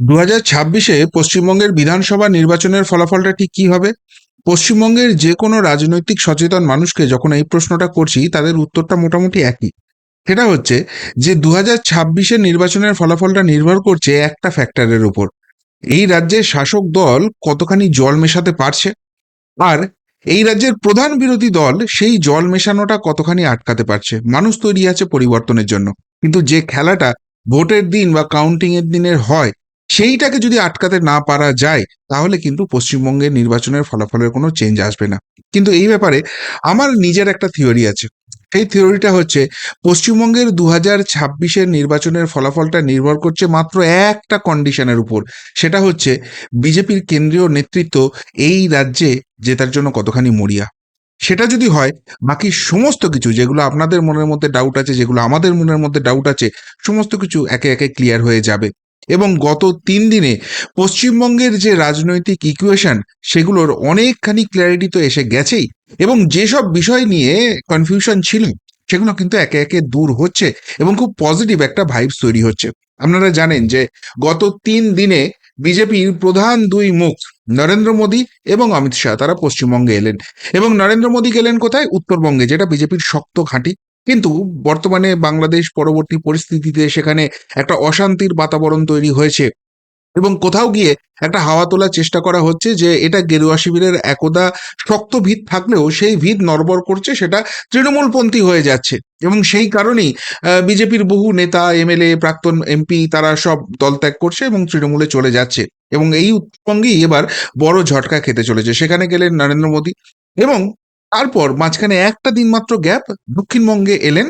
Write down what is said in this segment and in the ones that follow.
দু হাজার ছাব্বিশে পশ্চিমবঙ্গের বিধানসভা নির্বাচনের ফলাফলটা ঠিক কি হবে? পশ্চিমবঙ্গের যে কোনো রাজনৈতিক সচেতন মানুষকে যখন এই প্রশ্নটা করছি, তাদের উত্তরটা মোটামুটি একই। সেটা হচ্ছে যে দু হাজার ছাব্বিশের নির্বাচনের ফলাফলটা নির্ভর করছে একটা ফ্যাক্টরের উপর। এই রাজ্যের শাসক দল কতখানি জল মেশাতে পারছে? আর এই রাজ্যের প্রধান বিরোধী দল সেই জল মেশানোটা কতখানি আটকাতে পারছে? মানুষ তৈরি আছে পরিবর্তনের জন্য। কিন্তু যে খেলাটা ভোটের দিন বা কাউন্টিংয়ের দিনের হয় সেইটাকে যদি আটকাতে না পারা যায়, তাহলে কিন্তু পশ্চিমবঙ্গের নির্বাচনের ফলাফলের কোনো চেঞ্জ আসবে না। কিন্তু এই ব্যাপারে আমার নিজের একটা থিওরি আছে। সেই থিওরিটা হচ্ছে, পশ্চিমবঙ্গের দু হাজার ছাব্বিশের নির্বাচনের ফলাফলটা নির্ভর করছে মাত্র একটা কন্ডিশনের উপর। সেটা হচ্ছে, বিজেপির কেন্দ্রীয় নেতৃত্ব এই রাজ্যে জেতার জন্য কতখানি মরিয়া। সেটা যদি হয়, বাকি সমস্ত কিছু, যেগুলো আপনাদের মনের মধ্যে ডাউট আছে, যেগুলো আমাদের মনের মধ্যে ডাউট আছে, সমস্ত কিছু একে একে ক্লিয়ার হয়ে যাবে। এবং গত তিন দিনে পশ্চিমবঙ্গের যে রাজনৈতিক ইকুয়েশন সেগুলোর অনেকখানি ক্ল্যারিটি তো এসে গেছেই। এবং যেসব বিষয় নিয়ে কনফিউশন ছিল, সেগুলো কিন্তু একে একে দূর হচ্ছে এবং খুব পজিটিভ একটা ভাইবস তৈরি হচ্ছে। আপনারা জানেন যে গত তিন দিনে বিজেপির প্রধান দুই মুখ, নরেন্দ্র মোদী এবং অমিত শাহ, তারা পশ্চিমবঙ্গে এলেন। এবং নরেন্দ্র মোদী গেলেন কোথায়? উত্তরবঙ্গে, যেটা বিজেপির শক্ত ঘাঁটি। কিন্তু বর্তমানে বাংলাদেশ পরবর্তী পরিস্থিতিতে সেখানে একটা অশান্তির বাতাবরণ তৈরি হয়েছে এবং কোথাও গিয়ে একটা হাওয়া তোলার চেষ্টা করা হচ্ছে যে এটা গেরুয়া শিবিরের একদা শক্ত ভিত থাকলেও সেই ভিত নড়বর করছে সেটা তৃণমূলপন্থী হয়ে যাচ্ছে এবং সেই কারণেই বিজেপির বহু নেতা, এমএলএ, প্রাক্তন এমপি তারা সব দল ত্যাগ করছে এবং তৃণমূলে চলে যাচ্ছে এবং এই উৎসঙ্গেই এবার বড় ঝটকা খেতে চলেছে। সেখানে গেলেন নরেন্দ্র মোদী এবং তারপর মাঝখানে একটা দিন মাত্র গ্যাপ দক্ষিণবঙ্গে এলেন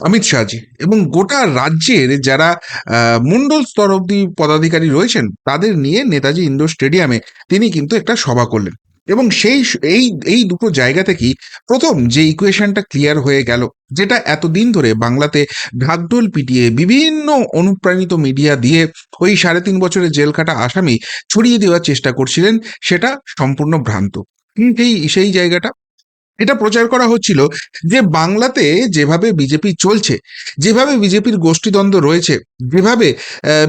অমিত শাহজি। এবং গোটা রাজ্যের যারা আহ, মণ্ডল স্তর অব্দি পদাধিকারী রয়েছেন তাদের নিয়ে নেতাজি ইন্ডোর স্টেডিয়ামে তিনি কিন্তু একটা সভা করলেন। এবং সেই এই এই দুটো জায়গা থেকেই প্রথম যে ইকুয়েশনটা ক্লিয়ার হয়ে গেল যেটা এতদিন ধরে বাংলাতে ঢাকঢোল পিটিয়ে বিভিন্ন অনুপ্রাণিত মিডিয়া দিয়ে ওই সাড়ে তিন বছরের জেল কাটা আসামি ছড়িয়ে দেওয়ার চেষ্টা করছিলেন সেটা সম্পূর্ণ ভ্রান্ত। সেই সেই জায়গাটা এটা প্রচার করা হচ্ছিল যে বাংলাতে যেভাবে বিজেপি চলছে, যেভাবে বিজেপির গোষ্ঠীদ্বন্দ্ব রয়েছে, যেভাবে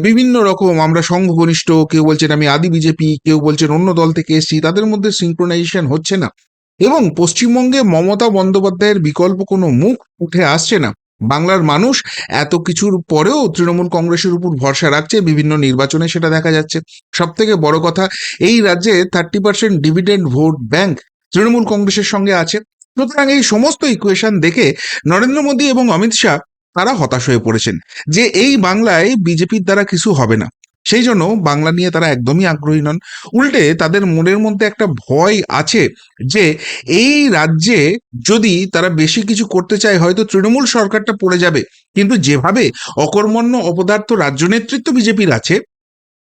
বিভিন্ন রকম আমরা সংঘ ঘনিষ্ঠ কেউ বলছেন আমি আদি বিজেপি, কেউ বলছেন অন্য দল থেকে এসেছি, তাদের মধ্যে সিঙ্ক্রোনাইজেশন হচ্ছে না। এবং পশ্চিমবঙ্গে মমতা বন্দ্যোপাধ্যায়ের বিকল্প কোনো মুখ উঠে আসছে না। বাংলার মানুষ এত কিছুর পরেও তৃণমূল কংগ্রেসের উপর ভরসা রাখছে, বিভিন্ন নির্বাচনে সেটা দেখা যাচ্ছে। সব থেকে বড় কথা, এই রাজ্যে thirty percent dividend vote bank Trinamool কংগ্রেসের সঙ্গে আছে। সুতরাং এই সমস্ত ইকুয়েশন দেখে নরেন্দ্র মোদী এবং অমিত শাহ তারা হতাশ হয়ে পড়েছেন যে এই বাংলায় বিজেপির দ্বারা কিছু হবে না। সেই জন্য বাংলা নিয়ে তারা একদমই আগ্রহী নন। উল্টে তাদের মনের মধ্যে একটা ভয় আছে যে এই রাজ্যে যদি তারা বেশি কিছু করতে চায়, হয়তো তৃণমূল সরকারটা পড়ে যাবে। কিন্তু যেভাবে অকর্মণ্য অপদার্থ রাজ্য নেতৃত্ব বিজেপির আছে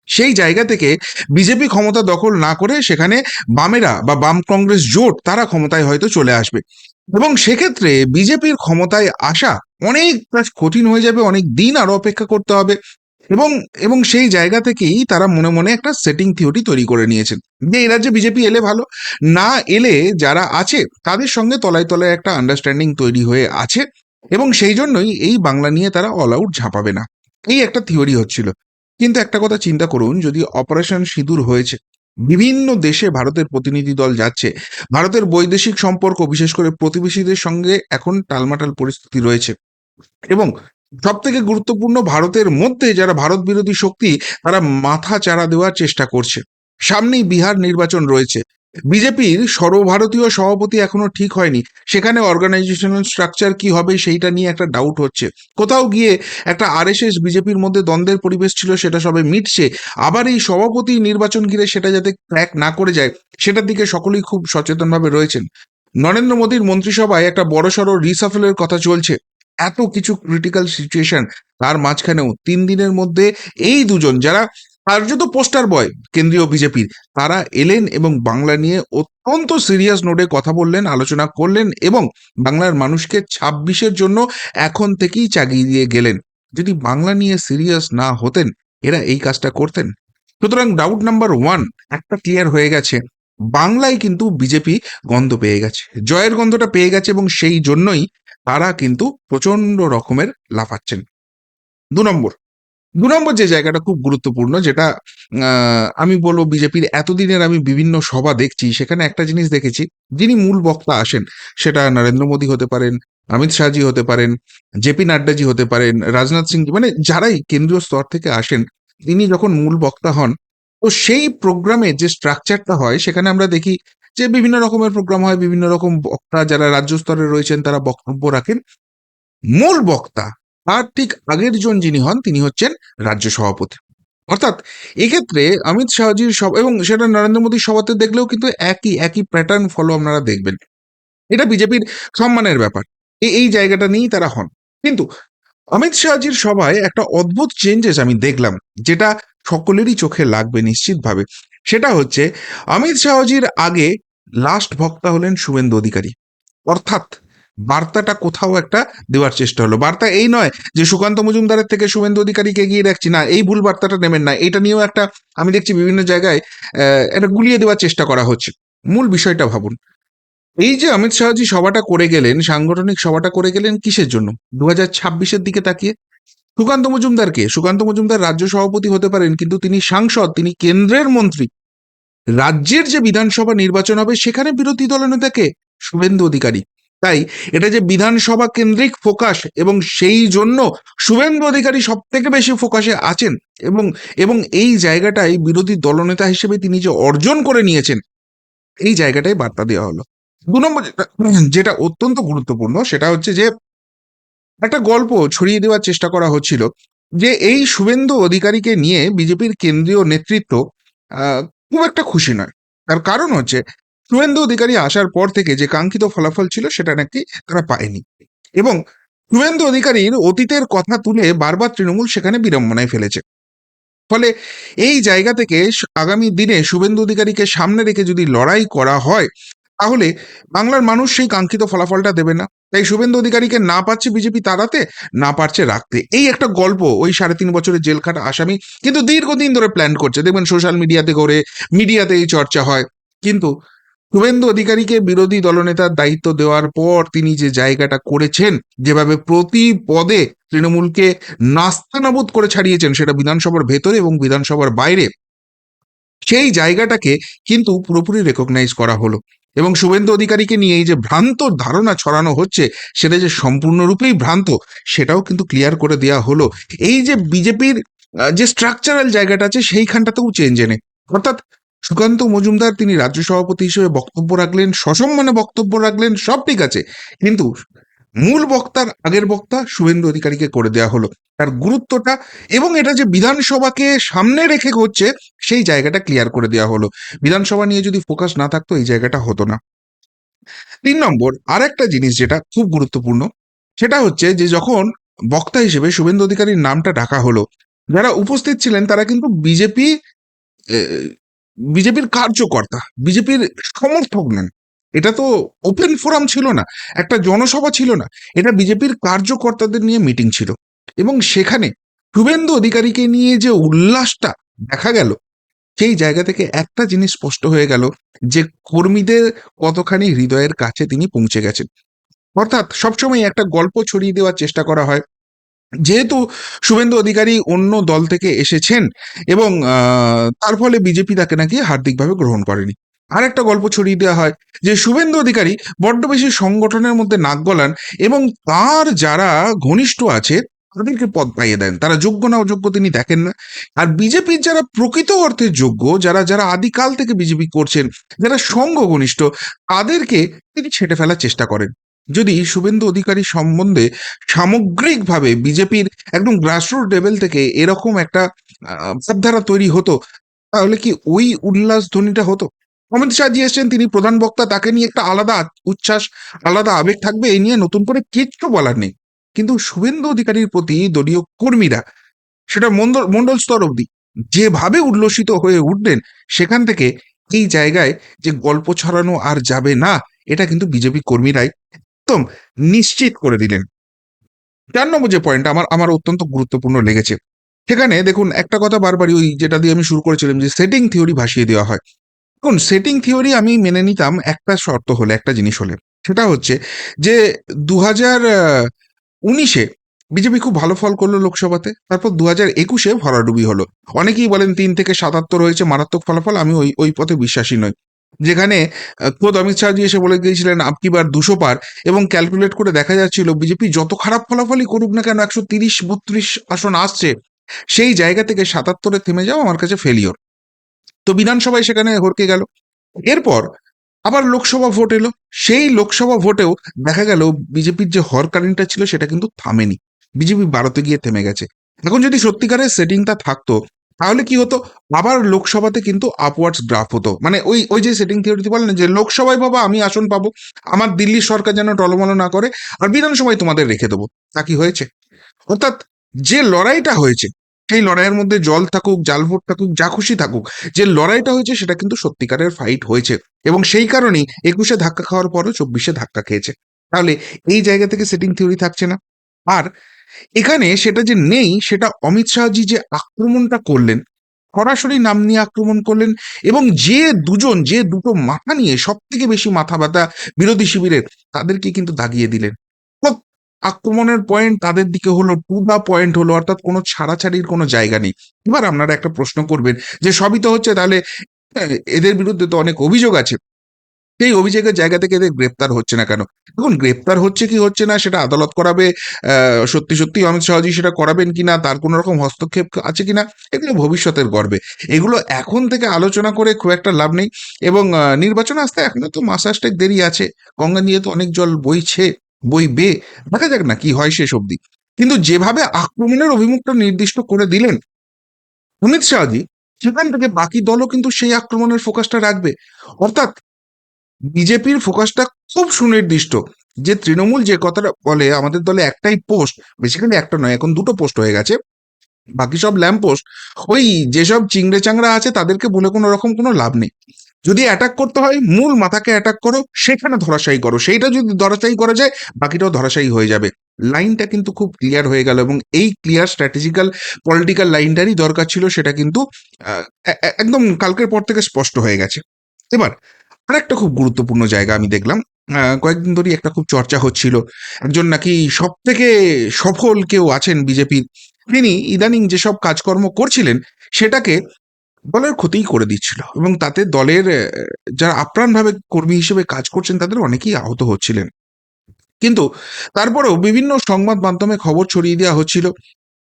সেই জায়গা থেকে বিজেপি ক্ষমতা দখল না করে সেখানে বামেরা বা বাম কংগ্রেস জোট, তারা ক্ষমতায় হয়তো চলে আসবে। এবং সেক্ষেত্রে বিজেপির ক্ষমতায় আসা অনেক কঠিন হয়ে যাবে, অনেক দিন আরও অপেক্ষা করতে হবে। এবং এবং সেই জায়গা থেকেই তারা মনে মনে একটা সেটিং থিওরি তৈরি করে নিয়েছেন যে এই রাজ্যে বিজেপি এলে ভালো, না এলে যারা আছে তাদের সঙ্গে তলায় তলায় একটা আন্ডারস্ট্যান্ডিং তৈরি হয়ে আছে। এবং সেই জন্যই এই বাংলা নিয়ে তারা অল আউট ঝাঁপাবে না। এই একটা থিওরি হচ্ছিল। কিন্তু একটা কথা চিন্তা করুন, যদি অপারেশন সিঁদুর হয়েছে, বিভিন্ন দেশে ভারতের প্রতিনিধি দল যাচ্ছে, ভারতের বৈদেশিক সম্পর্ক, বিশেষ করে প্রতিবেশীদের সঙ্গে এখন টালমাটাল পরিস্থিতি রয়েছে এবং সব থেকে গুরুত্বপূর্ণ ভারতের মধ্যে যারা ভারত বিরোধী শক্তি, তারা মাথা চারা দেওয়ার চেষ্টা করছে। সামনেই বিহার নির্বাচন রয়েছে। বিজেপির সর্বভারতীয় সভাপতি এখনও ঠিক হয়নি। সেখানে অর্গানাইজেশনাল স্ট্রাকচার কি হবে সেইটা নিয়ে একটা ডাউট হচ্ছে। কোথাও গিয়ে একটা আরএসএস বিজেপির মধ্যে দ্বন্দ্বের পরিবেশ ছিল সেটা সবে মিটছে। আবার এই সভাপতি নির্বাচন ঘিরে সেটা যাতে ক্র্যাক না করে যায়, সেটার দিকে সকলেই খুব সচেতনভাবে রয়েছেন। নরেন্দ্র মোদীর মন্ত্রিসভায় একটা বড়সড় রিসাফেলের কথা চলছে। এত কিছু ক্রিটিক্যাল সিচুয়েশন তার মাঝখানেও তিন দিনের মধ্যে এই দুজন যারা কার্যত পোস্টার বয় কেন্দ্রীয় বিজেপির। তারা এলেন এবং বাংলা নিয়ে অত্যন্ত সিরিয়াস নোটে কথা বললেন, আলোচনা করলেন এবং বাংলার মানুষকে ছাব্বিশের জন্য এখন থেকেই চাগিয়ে দিয়ে গেলেন। যদি বাংলা নিয়ে সিরিয়াস না হতেন, এরা এই কাজটা করতেন। সুতরাং ডাউট নাম্বার ওয়ান একটা ক্লিয়ার হয়ে গেছে। বাংলায় কিন্তু বিজেপি গন্ধ পেয়ে গেছে। জয়ের গন্ধটা পেয়ে গেছে এবং সেই জন্যই তারা কিন্তু প্রচণ্ড রকমের লাফাচ্ছেন। দু নম্বর। দু নম্বর যে জায়গাটা খুব গুরুত্বপূর্ণ, যেটা আমি বলব বিজেপির এতদিনের আমি বিভিন্ন সভা দেখছি, সেখানে একটা জিনিস দেখেছি, যিনি মূল বক্তা আসেন, সেটা নরেন্দ্র মোদী হতে পারেন, অমিত শাহজি হতে পারেন জেপি নাড্ডাজি হতে পারেন, রাজনাথ সিং মানে যারাই কেন্দ্রীয় স্তর থেকে আসেন, তিনি যখন মূল বক্তা হন, তো সেই প্রোগ্রামে যে স্ট্রাকচারটা হয়, সেখানে আমরা দেখি যে বিভিন্ন রকমের প্রোগ্রাম হয়, বিভিন্ন রকম বক্তা যারা রাজ্য স্তরে রয়েছেন, তারা বক্তব্য রাখেন। মূল বক্তা তার ঠিক আগের জন যিনি হন, তিনি হচ্ছেন রাজ্য সভাপতি। অর্থাৎ এক্ষেত্রে অমিত শাহজির সব এবং সেটা নরেন্দ্র মোদীর সভাতে দেখলেও কিন্তু একই একই প্যাটার্ন ফলো আপনারা দেখবেন। এটা বিজেপির সম্মানের ব্যাপার। এই জায়গাটা নিয়েই তারা হন। কিন্তু অমিত শাহজির সভায় একটা অদ্ভুত চেঞ্জেস আমি দেখলাম, যেটা সকলেরই চোখে লাগবে নিশ্চিতভাবে। সেটা হচ্ছে, অমিত শাহজির আগে লাস্ট ভক্তা হলেন শুভেন্দু অধিকারী। অর্থাৎ বার্তাটা কোথাও একটা দেওয়ার চেষ্টা হলো। বার্তা এই নয় যে সুকান্ত মজুমদারের থেকে শুভেন্দু অধিকারীকে এগিয়ে রাখছি। না, এই ভুল বার্তাটা নেবেন না। এটা নিয়েও একটা, আমি দেখছি বিভিন্ন জায়গায় এটা গুলিয়ে দেওয়ার চেষ্টা করা হচ্ছে। মূল বিষয়টা ভাবুন। এই যে অমিত শাহজি সভাটা করে গেলেন, সাংগঠনিক সভাটা করে গেলেন কিসের জন্য? দু হাজার ছাব্বিশের দিকে তাকিয়ে। সুকান্ত মজুমদারকে, সুকান্ত মজুমদার রাজ্য সভাপতি হতে পারেন, কিন্তু তিনি সাংসদ, তিনি কেন্দ্রের মন্ত্রী। রাজ্যের যে বিধানসভা নির্বাচন হবে, সেখানে বিরোধী দলনেতাকে শুভেন্দু অধিকারী। তাই এটা যে বিধানসভা কেন্দ্রিক ফোকাস এবং সেই জন্য শুভেন্দু অধিকারী সব থেকে বেশি ফোকাসে আছেন এবং এবং এই জায়গাটাই বিরোধী দলনেতা হিসেবে তিনি যে অর্জন করে নিয়েছেন, এই জায়গাটাই বার্তা দেওয়া হলো। দু নম্বর যেটা যেটা অত্যন্ত গুরুত্বপূর্ণ সেটা হচ্ছে যে, একটা গল্প ছড়িয়ে দেওয়ার চেষ্টা করা হচ্ছিল যে এই শুভেন্দু অধিকারীকে নিয়ে বিজেপির কেন্দ্রীয় নেতৃত্ব খুব একটা খুশি নয়। তার কারণ হচ্ছে শুভেন্দু অধিকারী আসার পর থেকে যে কাঙ্ক্ষিত ফলাফল ছিল সেটা নাকি তারা পায়নি। এবং শুভেন্দু অধিকারীর অতীতের কথা তুলে বারবার তৃণমূল সেখানে বিড়ম্বনায় ফেলেছে। ফলে এই জায়গা থেকে আগামী দিনে শুভেন্দু অধিকারীকে সামনে রেখে যদি লড়াই করা হয়, তাহলে বাংলার মানুষ সেই কাঙ্ক্ষিত ফলাফলটা দেবে না। তাই শুভেন্দু অধিকারীকে না পাচ্ছে বিজেপি তাড়াতে, না পারছে রাখতে। এই একটা গল্প ওই সাড়ে তিন বছরের জেল খাটা আসামি কিন্তু দীর্ঘদিন ধরে প্ল্যান করছে। দেখবেন সোশ্যাল মিডিয়াতে করে মিডিয়াতে এই চর্চা হয়। কিন্তু শুভেন্দু অধিকারীকে বিরোধী দলনেতার দায়িত্ব দেওয়ার পর তিনি যে জায়গাটা করেছেন, যেভাবে প্রতি পদে তৃণমূলকে নাস্তানাবুদ করে ছাড়িয়েছেন সেটা বিধানসভার ভেতরে এবং বিধানসভার বাইরে, সেই জায়গাটাকে কিন্তু পুরোপুরি রেকগনাইজ করা হলো। এবং শুভেন্দু অধিকারীকে নিয়ে এই যে ভ্রান্ত ধারণা ছড়ানো হচ্ছে, সেটা যে সম্পূর্ণরূপেই ভ্রান্ত, সেটাও কিন্তু ক্লিয়ার করে দেওয়া হলো। এই যে বিজেপির যে স্ট্রাকচারাল জায়গাটা আছে, সেইখানটাতেও চেঞ্জ এনে। অর্থাৎ সুকান্ত মজুমদার তিনি রাজ্য সভাপতি হিসেবে বক্তব্য রাখলেন, সসম্মানে বক্তব্য রাখলেন, সব ঠিক আছে। কিন্তু মূল বক্তার আগের বক্তা শুভেন্দু অধিকারীকে করে দেওয়া হলো। তার গুরুত্বটা এবং এটা যে বিধানসভাকে সামনে রেখে হচ্ছে সেই জায়গাটা ক্লিয়ার করে দেওয়া হলো। বিধানসভা নিয়ে যদি ফোকাস না থাকতো, এই জায়গাটা হতো না। তিন নম্বর আর একটা জিনিস যেটা খুব গুরুত্বপূর্ণ, সেটা হচ্ছে যে যখন বক্তা হিসেবে শুভেন্দু অধিকারীর নামটা ডাকা হলো, যারা উপস্থিত ছিলেন, তারা কিন্তু বিজেপি বিজেপির কার্যকর্তা, বিজেপির সমর্থক নেন। এটা তো ওপেন ফোরাম ছিল না, একটা জনসভা ছিল না, এটা বিজেপির কার্যকর্তাদের নিয়ে মিটিং ছিল। এবং সেখানে শুভেন্দু অধিকারীকে নিয়ে যে উল্লাসটা দেখা গেল, সেই জায়গা থেকে একটা জিনিস স্পষ্ট হয়ে গেল, যে কর্মীদের কতখানি হৃদয়ের কাছে তিনি পৌঁছে গেছেন। অর্থাৎ সবসময় একটা গল্প ছড়িয়ে দেওয়ার চেষ্টা করা হয় যেহেতু শুভেন্দু অধিকারী অন্য দল থেকে এসেছেন এবং তার ফলে বিজেপি তাকে নাকি হার্দিকভাবে গ্রহণ করেনি। আর একটা গল্প ছড়িয়ে দেওয়া হয় যে, শুভেন্দু অধিকারী বড্ড বেশি সংগঠনের মধ্যে নাক গলান এবং তার যারা ঘনিষ্ঠ আছে, তাদেরকে পদ পাইয়ে দেন। তারা যোগ্য না অযোগ্য তিনি দেখেন না। আর বিজেপির যারা প্রকৃত অর্থে যোগ্য, যারা যারা আদিকাল থেকে বিজেপি করছেন, যারা সঙ্গ ঘনিষ্ঠ তাদেরকে তিনি ছেটে ফেলার চেষ্টা করেন। যদি শুভেন্দু অধিকারী সম্বন্ধে সামগ্রিকভাবে বিজেপির একদম গ্রাসরুট লেভেল থেকে এরকম একটা ভাবধারা তৈরি হতো, তাহলে কি ওই উল্লাস ধ্বনিটা হতো? অমিত শাহজি এসছেন, তিনি প্রধান বক্তা, তাকে নিয়ে একটা আলাদা উচ্ছ্বাস, আলাদা আবেগ থাকবে, এই নিয়ে নতুন করে কিচ্ছু বলার নেই। কিন্তু শুভেন্দু অধিকারীর প্রতি দলীয় কর্মীরা সেটা মন্ডল মন্ডল স্তর অবধি যেভাবে উল্লসিত হয়ে উঠলেন, সেখান থেকে এই জায়গায় যে গল্প ছড়ানো আর যাবে না, এটা কিন্তু বিজেপি কর্মীরাই একদম নিশ্চিত করে দিলেন। চার নম্বর যে পয়েন্ট আমার আমার অত্যন্ত গুরুত্বপূর্ণ লেগেছে। সেখানে দেখুন, একটা কথা বারবারই ওই যেটা দিয়ে আমি শুরু করেছিলাম যে সেটিং থিওরি ভাসিয়ে দেওয়া হয়। দেখুন সেটিং থিওরি আমি মেনে নিতাম একটা শর্ত হলে, একটা জিনিস হলে। সেটা হচ্ছে যে দু হাজার উনিশে বিজেপি খুব ভালো ফল করল লোকসভাতে, তারপর দু হাজার একুশে ভরাডুবি হলো। অনেকেই বলেন তিন থেকে সাতাত্তর হয়েছে মারাত্মক ফলাফল, আমি ওই ওই পথে বিশ্বাসী নই। যেখানে খোদ অমিত শাহজি এসে বলে গিয়েছিলেন আপকি বার দুশো পার। এবং ক্যালকুলেট করে দেখা যাচ্ছিল, বিজেপি যত খারাপ ফলাফলই করুক না কেন, একশো তিরিশ, বত্রিশ আসন আসছে। সেই জায়গা থেকে সাতাত্তরে থেমে যাও আমার কাছে ফেলিওর তো বিধানসভায় সেখানে হরকে গেল। এরপর আবার লোকসভা ভোট এলো। সেই লোকসভা ভোটেও দেখা গেল, বিজেপির যে হরকারিনটা ছিল, সেটা কিন্তু থামেনি। বিজেপি বারোতে গিয়ে থেমে গেছে। এখন যদি সত্যিকারের সেটিংটা থাকতো তাহলে কি হতো? আবার লোকসভাতে কিন্তু আপওয়ার্ডস গ্রাফ হতো। মানে ওই ওই যে সেটিং থিওরিতে বলেন যে লোকসভায় বাবা আমি আসন পাবো, আমার দিল্লির সরকার যেন টলমলো না করে, আর বিধানসভায় তোমাদের রেখে দেবো। তা কি হয়েছে? অর্থাৎ যে লড়াইটা হয়েছে, সেই লড়াইয়ের মধ্যে জল থাকুক, জাল ভোট থাকুক, যা খুশি থাকুক, যে লড়াইটা হয়েছে সেটা কিন্তু সত্যিকারের ফাইট হয়েছে। এবং সেই কারণেই একুশে ধাক্কা খাওয়ার পরও চব্বিশে ধাক্কা খেয়েছে। তাহলে এই জায়গা থেকে সেটিং থিওরি থাকছে না। আর এখানে সেটা যে নেই, সেটা অমিত শাহজি যে আক্রমণটা করলেন, সরাসরি নাম নিয়ে আক্রমণ করলেন এবং যে দুজন, যে দুটো মাথা নিয়ে সব থেকে বেশি মাথা ব্যথা বিরোধী শিবিরের, তাদেরকে কিন্তু দাগিয়ে দিলেন। আক্রমণের পয়েন্ট তাদের দিকে হলো টু দা পয়েন্ট হলো, অর্থাৎ কোনো ছাড়াছাড়ির কোনো জায়গা নেই। এবার আপনারা একটা প্রশ্ন করবেন যে সবই তো হচ্ছে তাহলে, এদের বিরুদ্ধে তো অনেক অভিযোগ আছে। সেই অভিযোগের জায়গা থেকে এদের গ্রেপ্তার হচ্ছে না কেন? দেখুন, গ্রেপ্তার হচ্ছে কি হচ্ছে না সেটা আদালত করাবে সত্যি সত্যি অমিত শাহজি সেটা করাবেন কিনা, তার কোনো রকম হস্তক্ষেপ আছে কিনা, এগুলো ভবিষ্যতের গর্বে। এগুলো এখন থেকে আলোচনা করে খুব একটা লাভ নেই এবং নির্বাচন আসতে এখনও তো মাসাজটেক দেরি আছে। গঙ্গা নিয়ে তো অনেক জল বইছে, বইবে, দেখা যাক না কি হয় শেষ অবধি কিন্তু যেভাবে আক্রমণের অভিমুখটা নির্দিষ্ট করে দিলেন অমিত শাহজি, সেখান থেকে বাকি দলও কিন্তু সেই আক্রমণের ফোকাসটা রাখবে। অর্থাৎ বিজেপির ফোকাসটা খুব সুনির্দিষ্ট। যে তৃণমূল যে কথাটা বলে, আমাদের দলে একটাই পোস্ট বেসিক্যালি একটা নয়, এখন দুটো পোস্ট হয়ে গেছে। বাকি সব ল্যাম্প পোস্ট, ওই যেসব চিংড়ে চাংড়া আছে, তাদেরকে বলে কোনো রকম কোনো লাভ নেই। যদি অ্যাটাক করতে হয়, মূল মাথাকে অ্যাটাক করো, সেখানে ধরাশায়ী করো। সেইটা যদি ধরাশায়ী করা যায়, বাকিটাও ধরাশায়ী হয়ে যাবে। লাইনটা কিন্তু খুব ক্লিয়ার হয়ে গেল এবং এই ক্লিয়ার স্ট্র্যাটেজিক্যাল পলিটিক্যাল লাইনটারই দরকার ছিল, সেটা কিন্তু একদম কালকের পর থেকে স্পষ্ট হয়ে গেছে। এবার আরেকটা খুব গুরুত্বপূর্ণ জায়গা আমি দেখলাম কয়েকদিন ধরেই একটা খুব চর্চা হচ্ছিল। একজন নাকি সব থেকে সফল কেউ আছেন বিজেপির তিনি ইদানিং যেসব কাজকর্ম করছিলেন, সেটাকে দলের ক্ষতিই করে দিচ্ছিল এবং তাতে দলের যারা আপ্রাণভাবে কর্মী হিসেবে কাজ করছেন, তাদের অনেকেই আহত হচ্ছিলেন। কিন্তু তারপরেও বিভিন্ন সংবাদ মাধ্যমে খবর ছড়িয়ে দেওয়া হচ্ছিল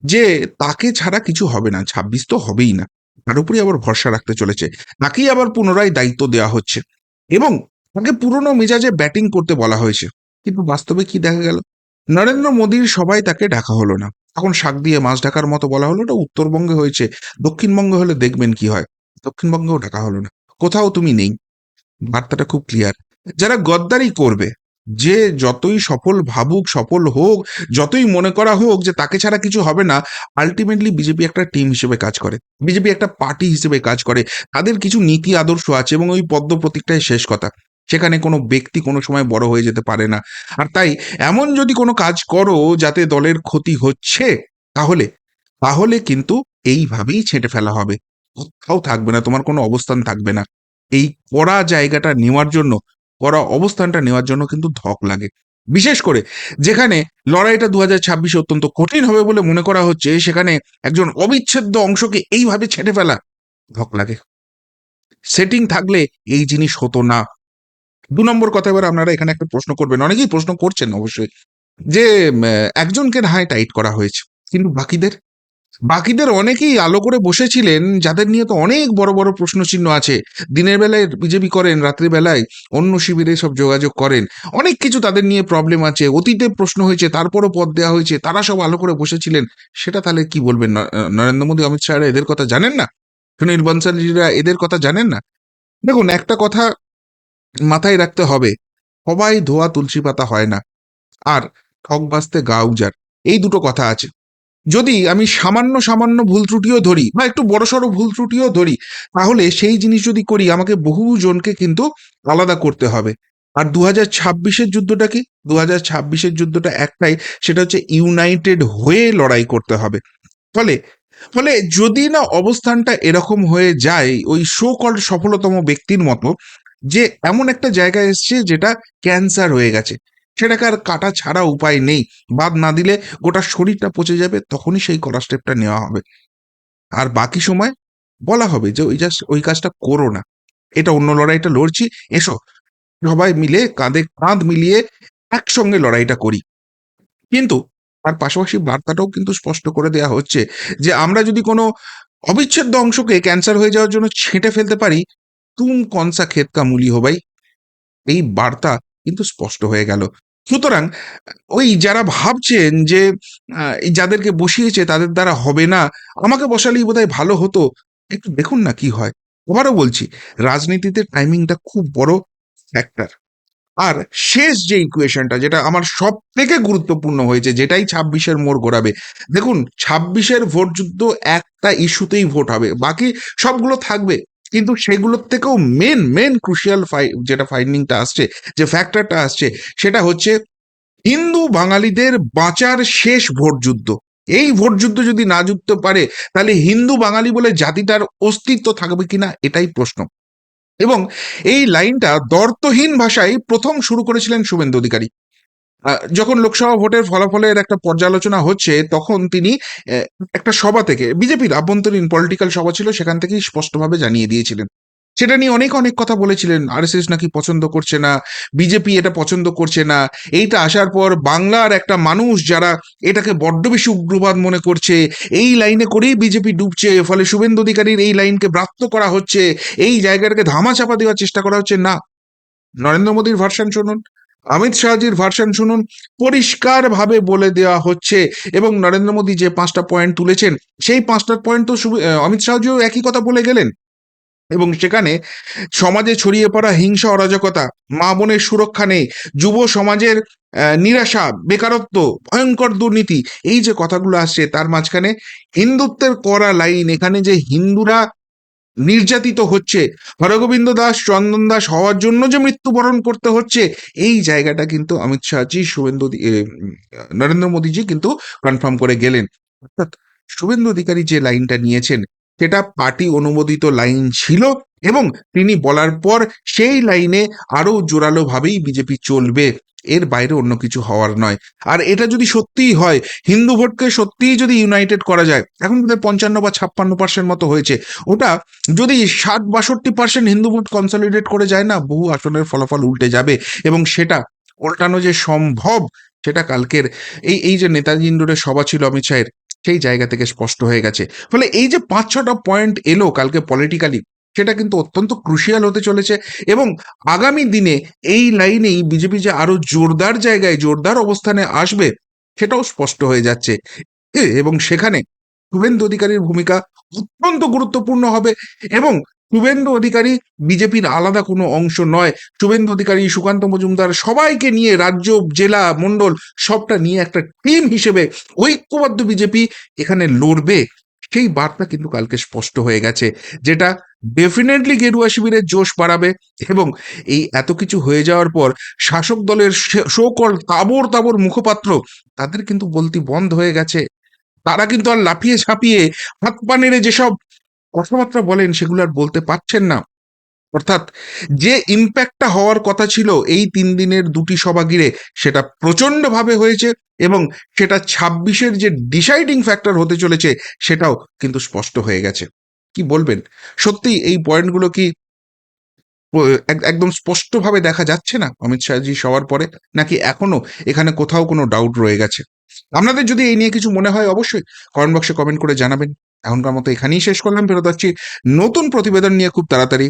যে তাকে ছাড়া কিছু হবে না, ছাব্বিশ তো হবেই না। তার উপরে আবার ভরসা রাখতে চলেছে। তাকেই আবার পুনরায় দায়িত্ব দেওয়া হচ্ছে। এবং তাকে পুরনো মেজাজে ব্যাটিং করতে বলা হয়েছে। কিন্তু বাস্তবে কি দেখা গেল? নরেন্দ্র মোদীর সবাই তাকে ডাকা হলো না। এখন শাক দিয়ে মাছ ঢাকার মতো বলা হলো, ওটা উত্তরবঙ্গে হয়েছে। দক্ষিণবঙ্গে হলে দেখবেন কি হয়? দক্ষিণবঙ্গেও ঢাকা হলো না। কোথাও তুমি নেই। বার্তাটা খুব ক্লিয়ার যারা গদ্দারি করবে যে যতই সফল ভাবুক, সফল হোক, যতই মনে করা হোক যে তাকে ছাড়া কিছু হবে না আলটিমেটলি বিজেপি একটা টিম হিসেবে কাজ করে। বিজেপি একটা পার্টি হিসেবে কাজ করে। তাদের কিছু নীতি আদর্শ আছে এবং ওই পদ্ম প্রতীকটাই শেষ কথা। সেখানে কোনো ব্যক্তি কোনো সময় বড় হয়ে যেতে পারে না। আর তাই এমন যদি কোনো কাজ করো যাতে দলের ক্ষতি হচ্ছে, তাহলে তাহলে কিন্তু এইভাবেই ছেঁটে ফেলা হবে। কোথাও থাকবে না, তোমার কোনো অবস্থান থাকবে না। এই কড়া জায়গাটা নেওয়ার জন্য কড়া অবস্থানটা নেওয়ার জন্য কিন্তু ধক লাগে। বিশেষ করে যেখানে লড়াইটা দু হাজার ছাব্বিশে অত্যন্ত কঠিন হবে বলে মনে করা হচ্ছে, সেখানে একজন অবিচ্ছেদ্য অংশকে এইভাবে ছেড়ে ফেলা ধক লাগে। সেটিং থাকলে এই জিনিস হতো না। দু নম্বর কথা এবার আপনারা এখানে একটা প্রশ্ন করবেন। অনেকেই প্রশ্ন করছেন অবশ্যই যে একজনকে হয় টাইট করা হয়েছে, কিন্তু বাকিদের বাকিদের অনেকেই আলো করে বসেছিলেন, যাদের নিয়ে তো অনেক বড় বড় প্রশ্নচিহ্ন আছে। দিনের বেলায় বিজেপি করেন রাত্রি বেলায় অন্য শিবিরে সব যোগাযোগ করেন। অনেক কিছু তাদের নিয়ে প্রবলেম আছে, অতীতে প্রশ্ন হয়েছে, তারপরও পদ দেওয়া হয়েছে, তারা সব আলো করে বসেছিলেন। সেটা তাহলে কি বলবেন? নরেন্দ্র মোদী, অমিত শাহরা এদের কথা জানেন না? সুনীল বনসালিরা এদের কথা জানেন না? দেখুন, একটা কথা মাথায় রাখতে হবে, সবাই ধোয়া তুলসী পাতা হয় না। আর ঠক বাঁচতে গা উজার এই দুটো কথা আছে। যদি আমি সামান্য সামান্য ভুল ত্রুটিও ধরি বা একটু বড়সড় ভুল ত্রুটিও ধরি, তাহলে সেই জিনিস যদি করি, আমাকে বহু জনকে কিন্তু আলাদা করতে হবে। আর দু হাজার ছাব্বিশের যুদ্ধটা কি? দু হাজার ছাব্বিশের যুদ্ধটা একটাই, সেটা হচ্ছে ইউনাইটেড হয়ে লড়াই করতে হবে। ফলে ফলে যদি না অবস্থানটা এরকম হয়ে যায়, ওই শো কল সফলতম ব্যক্তির মতো, যে এমন একটা জায়গায় এসছে যেটা ক্যান্সার হয়ে গেছে। সেটাকে আর কাটা ছাড়া উপায় নেই। বাদ না দিলে গোটা শরীরটা পচে যাবে, তখনই সেই করা স্টেপটা নেওয়া হবে। আর বাকি সময় বলা হবে যে, ওই জাস্ট ওই কাজটা করো না। এটা অন্য লড়াইটা লড়ছি, এসো। সবাই মিলে কাঁধে কাঁধ মিলিয়ে একসঙ্গে লড়াইটা করি। কিন্তু তার পাশাপাশি বার্তাটাও কিন্তু স্পষ্ট করে দেওয়া হচ্ছে যে, আমরা যদি কোনো অবিচ্ছেদ্য অংশকে ক্যান্সার হয়ে যাওয়ার জন্য ছেঁটে ফেলতে পারি, তুম কনসা ক্ষেত কা মুলি হবাই এই বার্তা কিন্তু স্পষ্ট হয়ে গেল। সুতরাং, ওই যারা ভাবছেন যে যাদেরকে বসিয়েছে তাদের দ্বারা হবে না, আমাকে বসালেই বোধহয় ভালো হতো। একটু দেখুন না কি হয়। আবারও বলছি, রাজনীতিতে টাইমিংটা খুব বড় ফ্যাক্টর আর শেষ যে ইকুয়েশনটা যেটা আমার সব থেকে গুরুত্বপূর্ণ হয়েছে, যেটাই ছাব্বিশের মোড় ঘোরাবে। দেখুন, ছাব্বিশের ভোট যুদ্ধ একটা ইস্যুতেই ভোট হবে। বাকি সবগুলো থাকবে। কিন্তু সেগুলোর থেকেও মেন মেন ক্রুশিয়াল ফাই যেটা ফাইন্ডিংটা আসছে, যে ফ্যাক্টরটা আসছে, সেটা হচ্ছে হিন্দু বাঙালিদের বাঁচার শেষ ভোট যুদ্ধ। এই ভোট যুদ্ধ যদি না যুদ্ধ পারে, তাহলে হিন্দু বাঙালি বলে জাতিটার অস্তিত্ব থাকবে কিনা, এটাই প্রশ্ন। এবং এই লাইনটা দর্তহীন ভাষায় প্রথম শুরু করেছিলেন শুভেন্দু অধিকারী। যখন লোকসভা ভোটের ফলাফলের একটা পর্যালোচনা হচ্ছে, তখন তিনি একটা সভা থেকে, বিজেপির আভ্যন্তরীণ পলিটিক্যাল সভা ছিল, সেখান থেকেই স্পষ্টভাবে জানিয়ে দিয়েছিলেন। সেটা নিয়ে অনেক অনেক কথা বলেছিলেন, আরএসএস নাকি পছন্দ করছে না, বিজেপি এটা পছন্দ করছে না, এইটা আসার পর বাংলার একটা মানুষ যারা এটাকে বড্ড বেশি উগ্রবাদ মনে করছে, এই লাইনে করেই বিজেপি ডুবছে, ফলে শুভেন্দু অধিকারীর এই লাইনকে ব্রাত্য করা হচ্ছে, এই জায়গাটাকে ধামাচাপা দেওয়ার চেষ্টা করা হচ্ছে, না। নরেন্দ্র মোদীর ভার্সান শুনুন। অমিত শাহজির ভার্সন শুনুন। পরিষ্কারভাবে বলে দেওয়া হচ্ছে এবং নরেন্দ্র মোদী যে পাঁচটা পয়েন্ট তুলেছেন, সেই পাঁচটা পয়েন্ট তো অমিত শাহজিও একই কথা বলে গেলেন। এবং সেখানে সমাজে ছড়িয়ে পড়া হিংসা, অরাজকতা, মা বোনের সুরক্ষা নেই, যুব সমাজের নিরাশা, বেকারত্ব, ভয়ঙ্কর দুর্নীতি, এই যে কথাগুলো আসছে, তার মাঝখানে হিন্দুত্বের করা লাইন, এখানে যে হিন্দুরা নির্যাতিত হচ্ছে। হরগোবিন্দ দাস, চন্দন দাস হওয়ার জন্য যে মৃত্যুবরণ করতে হচ্ছে, এই জায়গাটা কিন্তু অমিত শাহজি, শুভেন্দু নরেন্দ্র মোদীজি কিন্তু কনফার্ম করে গেলেন। অর্থাৎ শুভেন্দু অধিকারী যে লাইনটা নিয়েছেন, সেটা পার্টি অনুমোদিত লাইন ছিল এবং তিনি বলার পর সেই লাইনে আরও জোরালো ভাবেই বিজেপি চলবে। এর বাইরে অন্য কিছু হওয়ার নয়। আর এটা যদি সত্যিই হয়, হিন্দু ভোটকে সত্যিই যদি ইউনাইটেড করা যায়, এখন বোধহয় পঞ্চান্ন বা ছাপ্পান্ন পার্সেন্ট মতো হয়েছে। ওটা যদি ষাট বাষট্টি পার্সেন্ট হিন্দু ভোট কনসলিডেট করে যায় না, বহু আসনের ফলাফল উল্টে যাবে। এবং সেটা উল্টানো যে সম্ভব, সেটা কালকের এই এই যে নেতাজি ইন্ডোরের সভা ছিল অমিত শাহের, সেই জায়গা থেকে স্পষ্ট হয়ে গেছে। ফলে এই যে পাঁচ ছটা পয়েন্ট এলো কালকে পলিটিক্যালি সেটা কিন্তু অত্যন্ত ক্রুশিয়াল হতে চলেছে এবং আগামী দিনে এই লাইনেই বিজেপি যে আরও জোরদার জায়গায়, জোরদার অবস্থানে আসবে সেটাও স্পষ্ট হয়ে যাচ্ছে। এবং সেখানে শুভেন্দু অধিকারীর ভূমিকা অত্যন্ত গুরুত্বপূর্ণ হবে এবং শুভেন্দু অধিকারী বিজেপির আলাদা কোনো অংশ নয়। শুভেন্দু অধিকারী, সুকান্ত মজুমদার সবাইকে নিয়ে রাজ্য, জেলা, মণ্ডল সবটা নিয়ে একটা টিম হিসেবে ঐক্যবদ্ধ বিজেপি এখানে লড়বে। সেই বার্তা কিন্তু কালকে স্পষ্ট হয়ে গেছে, যেটা ডেফিনেটলি গেরুয়া শিবিরের জোশ বাড়াবে এবং এই এত কিছু হয়ে যাওয়ার পর শাসক দলের শোকল তাবর তাবর মুখপাত্র তাদের কিন্তু বলতি বন্ধ হয়ে গেছে। তারা কিন্তু আর লাফিয়ে ছাপিয়ে হাত পা যেসব কথাবার্তা বলেন সেগুলো আর বলতে পারছেন না। অর্থাৎ যে ইম্প্যাক্টটা হওয়ার কথা ছিল এই তিন দিনের দুটি সভা ঘিরে সেটা প্রচন্ডভাবে হয়েছে এবং সেটা ছাব্বিশের যে ডিসাইডিং ফ্যাক্টর হতে চলেছে সেটাও কিন্তু স্পষ্ট হয়ে গেছে। কি বলবেন? সত্যি এই পয়েন্টগুলো কি এক- একদম স্পষ্টভাবে দেখা যাচ্ছে না অমিত শাহজি সবার পরে? নাকি এখনও এখানে কোথাও কোনো ডাউট রয়ে গেছে? আপনাদের যদি এই নিয়ে কিছু মনে হয় অবশ্যই কমেন্ট বক্সে কমেন্ট করে জানাবেন। এখনকার মতো এখানেই শেষ করলাম। ফেরত আসছি নতুন প্রতিবেদন নিয়ে খুব তাড়াতাড়ি।